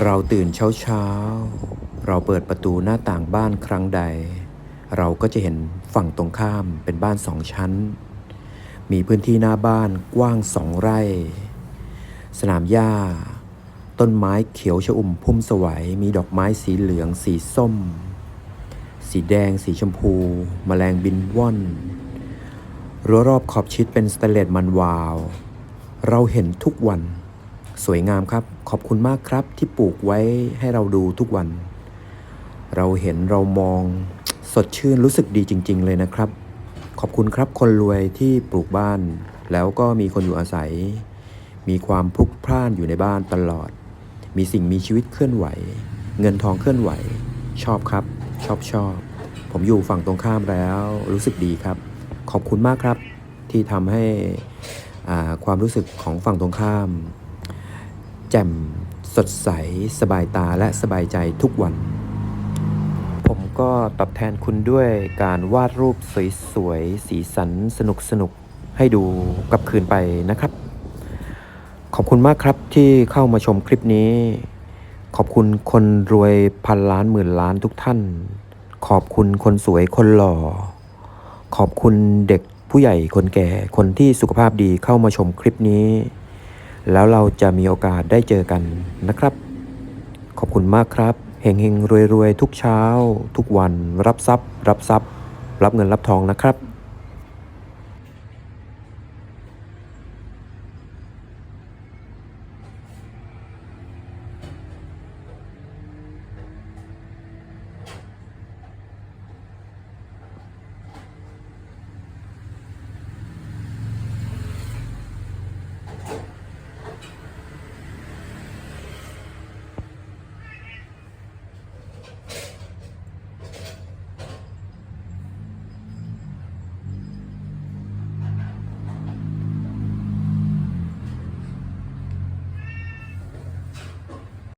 เราตื่นเช้าเช้าๆเราเปิดประตูหน้าต่างบ้านครั้งใด เราก็จะเห็นฝั่งตรงข้ามเป็นบ้านสองชั้น มีพื้นที่หน้าบ้านกว้างสองไร่ สนามหญ้า ต้นไม้เขียวชอุ่มพุ่มสวัยมีดอกไม้สีเหลืองสีส้ม สีแดงสีชมพูแมลงบินว่อนรั้วรอบขอบชิดเป็นสเตเลสมันวาว เราเห็นทุกวัน สวยงามครับ ขอบคุณมากครับที่ปลูกไว้ให้เราดูทุกวัน เราเห็นเรามองสดชื่นรู้สึกดีจริง ๆ เลยนะครับ ขอบคุณครับคนรวยที่ปลูกบ้าน แล้วก็มีคนอยู่อาศัย มีความพลุกพล่านอยู่ในบ้านตลอด มีสิ่งมีชีวิตเคลื่อนไหว เงินทองเคลื่อนไหว ชอบครับ ชอบชอบ ผมอยู่ฝั่งตรงข้ามแล้ว รู้สึกดีครับ ขอบคุณมากครับที่ทำให้อ่าความรู้สึกของฝั่งตรงข้าม แจ่ม สดใส สบายตาและสบายใจทุกวัน ผมก็ตอบแทนคุณด้วยการวาดรูปสวยๆ สีสันสนุกๆให้ดูกลับคืนไปนะครับ ขอบคุณมากครับที่เข้ามาชมคลิปนี้ ขอบคุณคนรวยพันล้านหมื่นล้านทุกท่าน ขอบคุณคนสวยคนหล่อ ขอบคุณเด็กผู้ใหญ่คนแก่คนที่สุขภาพดีเข้ามาชมคลิปนี้ แล้วเราจะมีโอกาสได้เจอกันนะครับ ขอบคุณมากครับเฮงเฮงรวยรวยทุกเช้า ทุกวัน รับทรัพย์ รับทรัพย์ รับเงินรับทองนะครับ